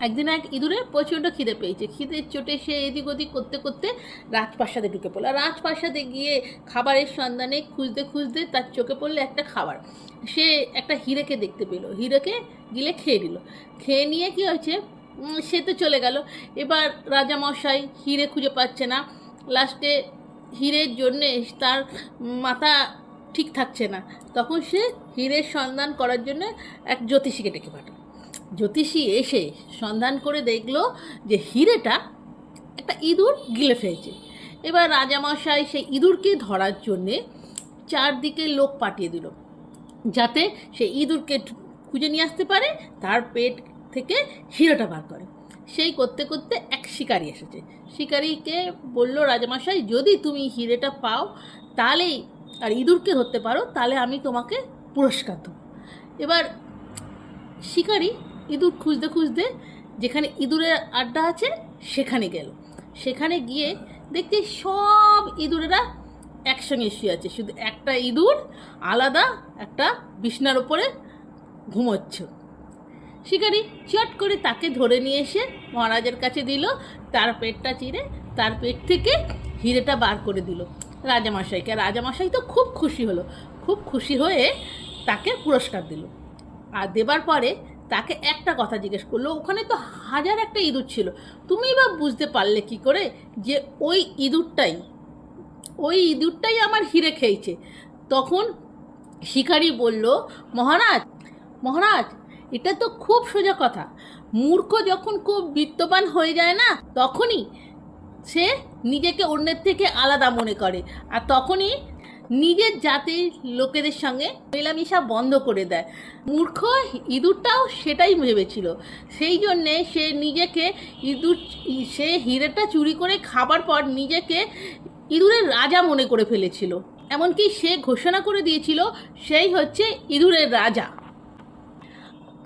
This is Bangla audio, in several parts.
একদিন এক ইঁদুরে প্রচণ্ড খিদে পেয়েছে। খিদের চোটে সে এদিক ওদিক করতে করতে রাজপ্রাসাদে ঢুকে পড়ল। রাজপ্রাসাদে গিয়ে খাবারের সন্ধানে খুঁজতে খুঁজতে তার চোখে পড়ল একটা খাবার। সে একটা হিরেকে দেখতে পেল। হিরেকে গিলে খেয়ে নিল। খেয়ে নিয়ে কি হয়েছে? সে তো চলে গেল। এবার রাজামশাই হিরে খুঁজে পাচ্ছে না। লাস্টে হিরের জন্যে তার মাথা ঠিক থাকছে না। তখন সে হীরের সন্ধান করার জন্য এক জ্যোতিষীকে ডেকে পাঠায় জ্যোতিষী এসে সন্ধান করে দেখল যে হিরেটা একটা ইঁদুর গিলে ফেলেছে। এবার রাজামশাই সেই ইঁদুরকে ধরার জন্যে চারদিকে লোক পাঠিয়ে দিল, যাতে সে ইঁদুরকে খুঁজে নিয়ে আসতে পারে, তার পেট থেকে হিরোটা বার করে। সেই করতে করতে এক শিকারি এসেছে। শিকারিকে বলল, রাজামশাই, যদি তুমি হিরেটা পাও, তাহলেই আর ইঁদুরকে ধরতে পারো, তাহলে আমি তোমাকে পুরস্কার দেবো। এবার শিকারি ইঁদুর খুঁজতে খুঁজতে যেখানে ইঁদুরের আড্ডা আছে, সেখানে গেল। সেখানে গিয়ে দেখতে সব ইঁদুরেরা একসঙ্গে শুয়ে আছে। শুধু একটা ইঁদুর আলাদা, একটা বিছনার ওপরে ঘুমোচ্ছে। শিকারি চট করে তাকে ধরে নিয়ে এসে মহারাজের কাছে দিল। তার পেটটা চিরে তার পেট থেকে হিরেটা বার করে দিল। রাজামশাইকে। রাজামশাই তো খুব খুশি হলো। খুব খুশি হয়ে তাকে পুরস্কার দিল। আর দেবার পরে তাকে একটা কথা জিজ্ঞেস করল, ওখানে তো হাজার একটা ইঁদুর ছিল। তুমি বা বুঝতে পারলে কি করে যে ওই ইঁদুরটাই ওই ইঁদুরটাই আমার হিরে খেয়েছে। তখন শিকারি বলল, মহারাজ মহারাজ, এটা তো খুব সোজা কথা। মূর্খ যখন খুব বিত্তবান হয়ে যায় না, তখনই সে নিজেকে অন্যের থেকে আলাদা মনে করে। আর তখনই নিজের জাতির লোকেদের সঙ্গে মেলামেশা বন্ধ করে দেয়। মূর্খ ইঁদুরটাও সেটাই ভেবেছিল। সেই জন্যে সে নিজেকে ইঁদুর, সে হিরেটা চুরি করে খাবার পর নিজেকে ইঁদুরের রাজা মনে করে ফেলেছিল। এমনকি সে ঘোষণা করে দিয়েছিল, সেই হচ্ছে ইঁদুরের রাজা।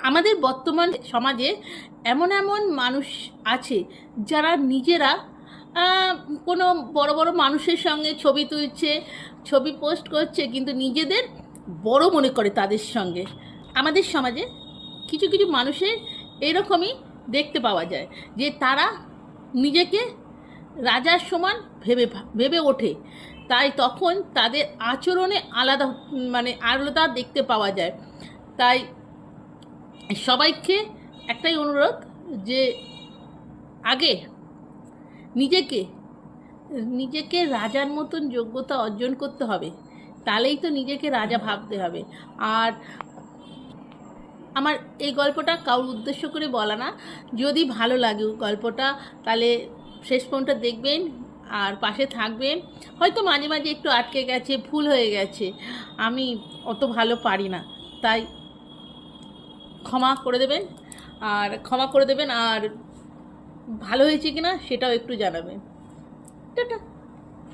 আমাদের বর্তমান সমাজে এমন এমন মানুষ আছে, যারা নিজেরা কোনো বড় বড় মানুষের সঙ্গে ছবি তুলছে, ছবি পোস্ট করছে, কিন্তু নিজেদের বড় মনে করে তাদের সঙ্গে। আমাদের সমাজে কিছু কিছু মানুষের এরকমই দেখতে পাওয়া যায়, যে তারা নিজেকে রাজার সমান ভেবে ভেবে ওঠে। তাই তখন তাদের আচরণে আলাদা মানে আলাদা দেখতে পাওয়া যায়। তাই সবাইকে একটাই অনুরোধ যে আগে নিজেকে নিজেকে রাজার মতন যোগ্যতা অর্জন করতে হবে। তাহলেই তো নিজেকে রাজা ভাবতে হবে। আর আমার এই গল্পটা কারোর উদ্দেশ্য করে বলা না। যদি ভালো লাগে গল্পটা, তাহলে শেষ পর্যন্ত দেখবেন আর পাশে থাকবেন। হয়তো মাঝে মাঝে একটু আটকে গেছে, ভুল হয়ে গেছে। আমি অত ভালো পারি না। তাই ক্ষমা করে দেবেন। আর ক্ষমা করে দেবেন আর ভালো হয়েছে কিনা সেটাও একটু জানাবেন। টাটা।